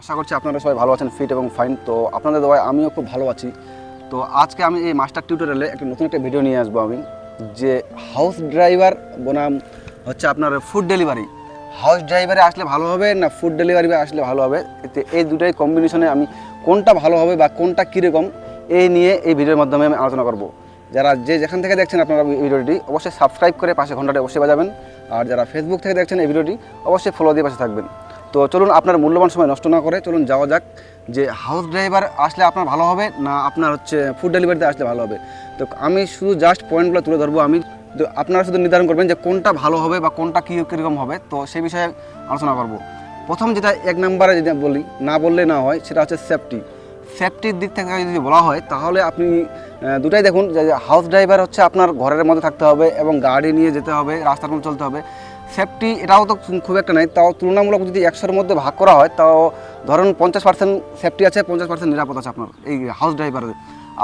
আশা করছি আপনারা সবাই ভালো আছেন ফিট এবং ফাইন তো আপনাদের দোয়ায় আমিও খুব ভালো আছি। তো আজকে আমি এই মাস্টার টিউটোরিয়ালে একটা নতুন একটা ভিডিও নিয়ে আসব আমি, যে হাউস ড্রাইভার বনাম হচ্ছে আপনার ফুড ডেলিভারি হাউস ড্রাইভারে আসলে ভালো হবে না ফুড ডেলিভারি আসলে ভালো হবে? এতে এই দুটাই কম্বিনেশনে আমি কোনটা ভালো হবে বা কোনটা কীরকম, এই নিয়ে এই ভিডিওর মাধ্যমে আমি আলোচনা করব। যারা যে যেখান থেকে দেখছেন আপনারা ভিডিওটি অবশ্যই সাবস্ক্রাইব করে পাশে ঘন্টাটা অবশ্যই বাজাবেন। আর যারা ফেসবুক থেকে দেখছেন এই ভিডিওটি অবশ্যই ফলো দিয়ে পাশে থাকবেন। তো চলুন আপনার মূল্যবান সময় নষ্ট না করে চলুন যাওয়া যাক যে হাউস ড্রাইভার আসলে আপনার ভালো হবে না আপনার হচ্ছে ফুড ডেলিভারিতে আসলে ভালো হবে। তো আমি শুধু জাস্ট পয়েন্টগুলো তুলে ধরবো আমি। তো আপনারা শুধু নির্ধারণ করবেন যে কোনটা ভালো হবে বা কোনটা কী কীরকম হবে। তো সেই বিষয়ে আলোচনা করব। প্রথম যেটা এক নম্বরে যদি বলি, না বললে না হয়, সেটা হচ্ছে সেফটি সেফটির দিক থেকে যদি বলা হয়, তাহলে আপনি দুটাই দেখুন যে হাউস ড্রাইভার হচ্ছে আপনার ঘরের মধ্যে থাকতে হবে এবং গাড়ি নিয়ে যেতে হবে, রাস্তার মধ্যে চলতে হবে। সেফটি এটাও তো খুব একটা নাই। তাও তুলনামূলক যদি একশোর মধ্যে ভাগ করা হয়, তাও ধরুন পঞ্চাশ পার্সেন্ট সেফটি আছে, পঞ্চাশ পার্সেন্ট নিরাপদ আছে আপনার, এই হাউস ড্রাইভারের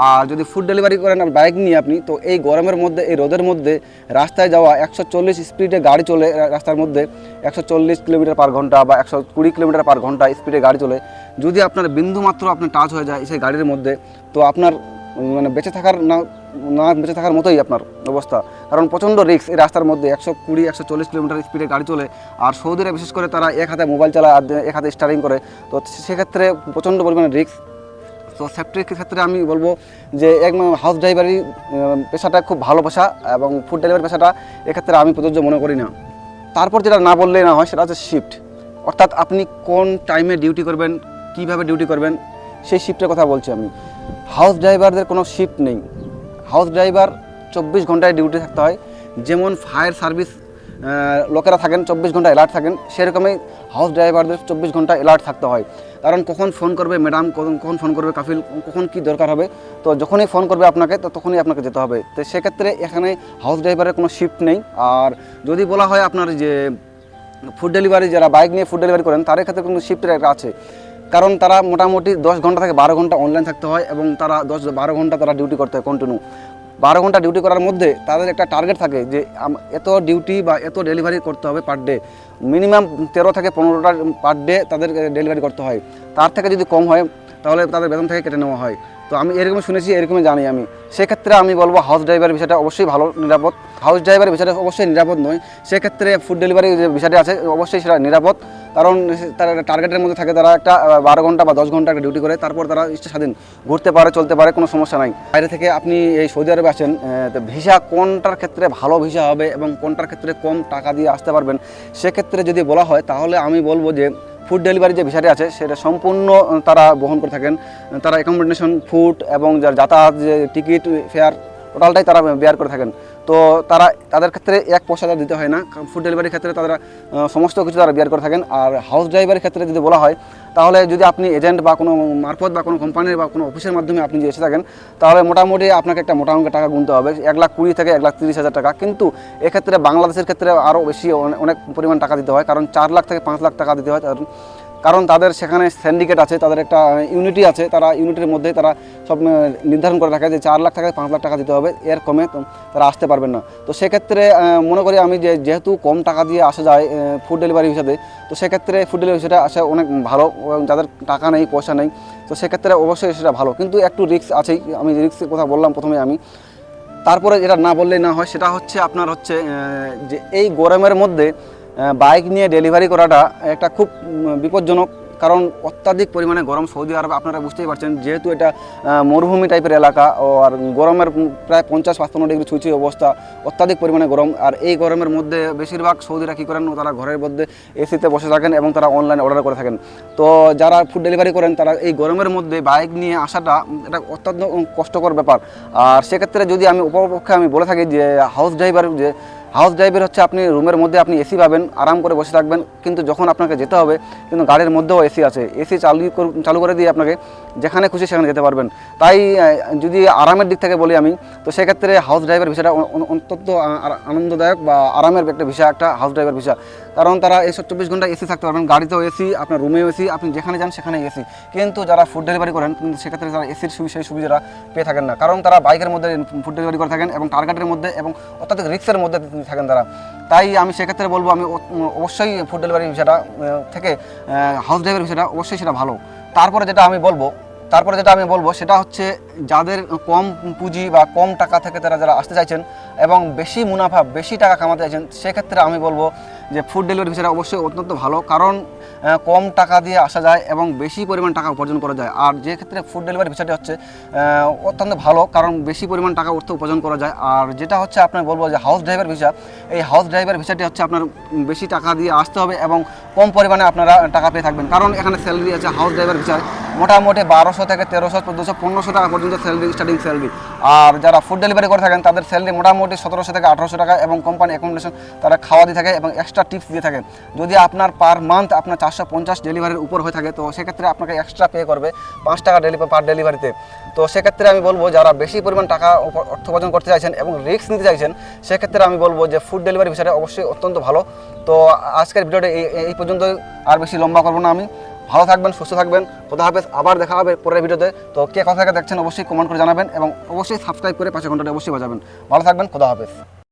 আর যদি ফুড ডেলিভারি করেন বাইক নিয়ে আপনি, তো এই গরমের মধ্যে, এই রোদের মধ্যে রাস্তায় যাওয়া একশো চল্লিশ স্পিডে গাড়ি চলে রাস্তার মধ্যে একশো চল্লিশ কিলোমিটার পার ঘণ্টা বা একশো কুড়ি কিলোমিটার পার ঘণ্টা স্পিডে গাড়ি চলে, যদি আপনার বিন্দু মাত্র আপনার টাচ হয়ে যায় সেই গাড়ির মধ্যে, তো আপনার মানে বেঁচে থাকার না না বেঁচে থাকার মতোই আপনার অবস্থা। কারণ প্রচণ্ড রিস্ক এই রাস্তার মধ্যে একশো কুড়ি, একশো চল্লিশ কিলোমিটার স্পিডে গাড়ি চলে। আর সৌদিরা বিশেষ করে তারা এক হাতে মোবাইল চালায় আর এক হাতে স্টারিং করে। তো সেক্ষেত্রে প্রচণ্ড পরিমাণে রিস্ক তো সেফটির ক্ষেত্রে আমি বলব যে এক হাউস ড্রাইভারি পেশাটা খুব ভালো পেশা এবং ফুড ডেলিভারি পেশাটা এক্ষেত্রে আমি প্রযোজ্য মনে করি না। তারপর যেটা না বললে না হয়, সেটা হচ্ছে শিফট অর্থাৎ আপনি কোন টাইমে ডিউটি করবেন, কীভাবে ডিউটি করবেন, সেই শিফটের কথা বলছি আমি। হাউস ড্রাইভারদের কোনো শিফট নেই। হাউস ড্রাইভার চব্বিশ ঘন্টায় ডিউটি থাকতে হয়। যেমন ফায়ার সার্ভিস লোকেরা থাকেন, চব্বিশ ঘণ্টা অ্যালার্ট থাকেন, সেরকমই হাউস ড্রাইভারদের চব্বিশ ঘণ্টা অ্যালার্ট থাকতে হয়। কারণ কখন ফোন করবে ম্যাডাম কখন ফোন করবে কাফিল, কখন কি দরকার হবে? তো যখনই ফোন করবে আপনাকে, তো তখনই আপনাকে যেতে হবে। তো সেক্ষেত্রে এখানে হাউস ড্রাইভারের কোনো শিফট নেই। আর যদি বলা হয় আপনার যে ফুড ডেলিভারি যারা বাইক নিয়ে ফুড ডেলিভারি করেন, তাদের ক্ষেত্রে কোনো শিফটের একটা আছে। কারণ তারা মোটামুটি দশ ঘণ্টা থেকে বারো ঘণ্টা অনলাইন থাকতে হয় এবং তারা দশ বারো ঘণ্টা তারা ডিউটি করতে হয় কন্টিনিউ বারো ঘণ্টা ডিউটি করার মধ্যে তাদের একটা টার্গেট থাকে যে এত ডিউটি বা এত ডেলিভারি করতে হবে পার ডে মিনিমাম তেরো থেকে পনেরোটা পার ডে তাদের ডেলিভারি করতে হয়। তার থেকে যদি কম হয়, তাহলে তাদের বেতন থেকে কেটে নেওয়া হয়। তো আমি এরকম শুনেছি, এরকমই জানি আমি। সেক্ষেত্রে আমি বলব হাউস ড্রাইভার বিষয়টা অবশ্যই ভালো, নিরাপদ। হাউস ড্রাইভার বিষয়টা অবশ্যই নিরাপদ নয়। সেক্ষেত্রে ফুড ডেলিভারি যে বিষয়টা আছে, অবশ্যই সেটা নিরাপদ। কারণ তারা টার্গেটের মধ্যে থাকে, তারা একটা বারো ঘণ্টা বা দশ ঘণ্টা একটা ডিউটি করে, তারপর তারা ইচ্ছে স্বাধীন ঘুরতে পারে, চলতে পারে, কোনো সমস্যা নাই। বাইরে থেকে আপনি এই সৌদি আরবে আসেন তো ভিসা কোনটার ক্ষেত্রে ভালো ভিসা হবে এবং কোনটার ক্ষেত্রে কম টাকা দিয়ে আসতে পারবেন, সেক্ষেত্রে যদি বলা হয়, তাহলে আমি বলব যে ফুড ডেলিভারি যে ভিসাটি আছে, সেটা সম্পূর্ণ তারা বহন করে থাকেন। তারা অ্যাকোমোডেশন ফুড এবং যার যাতায়াত যে টিকিট ফেয়ার টোটালটাই তারা বেয়ার করে থাকেন। তো তারা, তাদের ক্ষেত্রে এক পয়সা দিতে হয় না। ফুড ডেলিভারির ক্ষেত্রে তারা সমস্ত কিছু তারা বেয়ার করে থাকেন। আর হাউস ড্রাইভারের ক্ষেত্রে যদি বলা হয়, তাহলে যদি আপনি এজেন্ট বা কোনো মারফত বা কোনো কোম্পানির বা কোনো অফিসের মাধ্যমে আপনি যদি এসে থাকেন, তাহলে মোটামুটি আপনাকে একটা মোটা অঙ্কের টাকা গুনতে হবে। এক লাখ কুড়ি থেকে এক লাখ তিরিশ হাজার টাকা। কিন্তু এক্ষেত্রে বাংলাদেশের ক্ষেত্রে আরও বেশি অনেক পরিমাণ টাকা দিতে হয়। কারণ চার লাখ থেকে পাঁচ লাখ টাকা দিতে হয়। কারণ তাদের সেখানে সিন্ডিকেট আছে, তাদের একটা ইউনিটি আছে, তারা ইউনিটির মধ্যে তারা সব নির্ধারণ করে রাখে যে চার লাখ টাকা পাঁচ লাখ টাকা দিতে হবে, এর কমে তারা আসতে পারবেন না। তো সেক্ষেত্রে মনে করি আমি যে, যেহেতু কম টাকা দিয়ে আসা যায় ফুড ডেলিভারি হিসাবে, তো সেক্ষেত্রে ফুড ডেলিভারি সেটা আসা অনেক ভালো, এবং যাদের টাকা নেই, পয়সা নেই, তো সেক্ষেত্রে অবশ্যই সেটা ভালো। কিন্তু একটু রিস্ক আছেই, আমি রিস্কের কথা বললাম প্রথমে আমি। তারপরে যেটা না বললেই না হয়, সেটা হচ্ছে আপনার হচ্ছে যে এই গরমের মধ্যে বাইক নিয়ে ডেলিভারি করাটা একটা খুব বিপজ্জনক, কারণ অত্যাধিক পরিমাণে গরম সৌদি আরবে, আপনারা বুঝতেই পারছেন, যেহেতু এটা মরুভূমি টাইপের এলাকা আর গরমের প্রায় পঞ্চাশ পাঁচপান্ন ডিগ্রি ছুঁই অবস্থা, অত্যাধিক পরিমাণে গরম, আর এই গরমের মধ্যে বেশিরভাগ সৌদিরা কী করেন, তারা ঘরের মধ্যে এসিতে বসে থাকেন এবং তারা অনলাইনে অর্ডার করে থাকেন। তো যারা ফুড ডেলিভারি করেন, তারা এই গরমের মধ্যে বাইক নিয়ে আসাটা এটা অত্যন্ত কষ্টকর ব্যাপার। আর সেক্ষেত্রে যদি আমি উপপক্ষে আমি বলে থাকি যে হাউস ড্রাইভার যে হাউস ড্রাইভার হচ্ছে আপনি রুমের মধ্যে আপনি এসি পাবেন, আরাম করে বসে থাকবেন, কিন্তু যখন আপনাকে যেতে হবে, কিন্তু গাড়ির মধ্যেও এসি আছে। এসি চালু চালু করে দিয়ে আপনাকে যেখানে খুশি সেখানে যেতে পারবেন। তাই যদি আরামের দিক থেকে বলি আমি, তো সেক্ষেত্রে হাউস ড্রাইভার বিষয়টা অ- অ- অত্যন্ত আর- আনন্দদায়ক বা আরামের একটা ভিসা, একটা হাউস ড্রাইভার বিষয় কারণ তারা এইসব চব্বিশ ঘণ্টা এসি থাকতে পারবেন, গাড়িতেও এসি, আপনার রুমেও এসি, আপনি যেখানে যান সেখানে এসি। কিন্তু যারা ফুড ডেলিভারি করেন, কিন্তু সেক্ষেত্রে তারা এসির সেই সুবিধাটা পেয়ে থাকেন না। কারণ তারা বাইকের মধ্যে ফুড ডেলিভারি করে থাকেন এবং টার্গেটের মধ্যে এবং অত্যাধিক রিক্সের মধ্যে নিতে থাকেন তারা। তাই আমি সেক্ষেত্রে বলব, আমি অবশ্যই ফুড ডেলিভারি বিষয়টা থেকে হাউস ড্রাইভার বিষয়টা অবশ্যই সেটা ভালো। তারপরে যেটা আমি বলব, তারপরে যেটা আমি বলব, সেটা হচ্ছে যাদের কম পুঁজি বা কম টাকা থেকে তারা যারা আসতে চাইছেন এবং বেশি মুনাফা, বেশি টাকা কামাতে চাইছেন, সেক্ষেত্রে আমি বলব যে ফুড ডেলিভারি বিষয়টা অবশ্যই অত্যন্ত ভালো। কারণ কম টাকা দিয়ে আসা যায় এবং বেশি পরিমাণ টাকা উপার্জন করা যায়। আর যে ক্ষেত্রে ফুড ডেলিভারি বিষয়টি হচ্ছে অত্যন্ত ভালো। কারণ বেশি পরিমাণ টাকা অর্থ উপার্জন করা যায়। আর যেটা হচ্ছে আপনার বলব যে হাউস ড্রাইভার ভিসা এই হাউস ড্রাইভার ভিসাটি হচ্ছে আপনার বেশি টাকা দিয়ে আসতে হবে এবং কম পরিমাণে আপনারা টাকা পেয়ে থাকবেন। কারণ এখানে স্যালারি আছে হাউস ড্রাইভার ভিসায় মোটামুটি বারোশো থেকে তেরোশো দুশো পনেরোশো টাকা পর্যন্ত স্যালারি স্টার্টিং স্যালারি আর যারা ফুড ডেলিভারি করে থাকেন, তাদের স্যালারি মোটামুটি সতেরোশো থেকে আঠারোশো টাকা এবং কোম্পানি অ্যাকোমোডেশন তারা খাওয়া দিয়ে থাকে এবং এক্সট্রা টিপস দিয়ে থাকে। যদি আপনার পার মান্থ আপনার চারশো পঞ্চাশ ডেলিভারির উপর হয়ে থাকে, তো সেক্ষেত্রে আপনাকে এক্সট্রা পে করবে পাঁচ টাকা ডেলিভারি পার ডেলিভারিতে তো সেক্ষেত্রে আমি বলব, যারা বেশি পরিমাণ টাকা অর্থ উপার্জন করতে চাইছেন এবং রিস্ক নিতে চাইছেন, সেক্ষেত্রে আমি বলব যে ফুড ডেলিভারি বিষয়টা অবশ্যই অত্যন্ত ভালো। তো আজকের ভিডিওটা এই পর্যন্তই। আর বেশি লম্বা করব না আমি। ভালো থাকবেন, সুস্থ থাকবেন। খোদা হাফেজ, আবার দেখা হবে পরের ভিডিওতে। তো কে কথা দেখছেন অবশ্যই কমেন্ট করে জানাবেন এবং অবশ্যই সাবস্ক্রাইব করে পাশে ঘন্টাটা অবশ্যই বাজাবেন। ভালো থাকবেন, খোদা হাফেজ।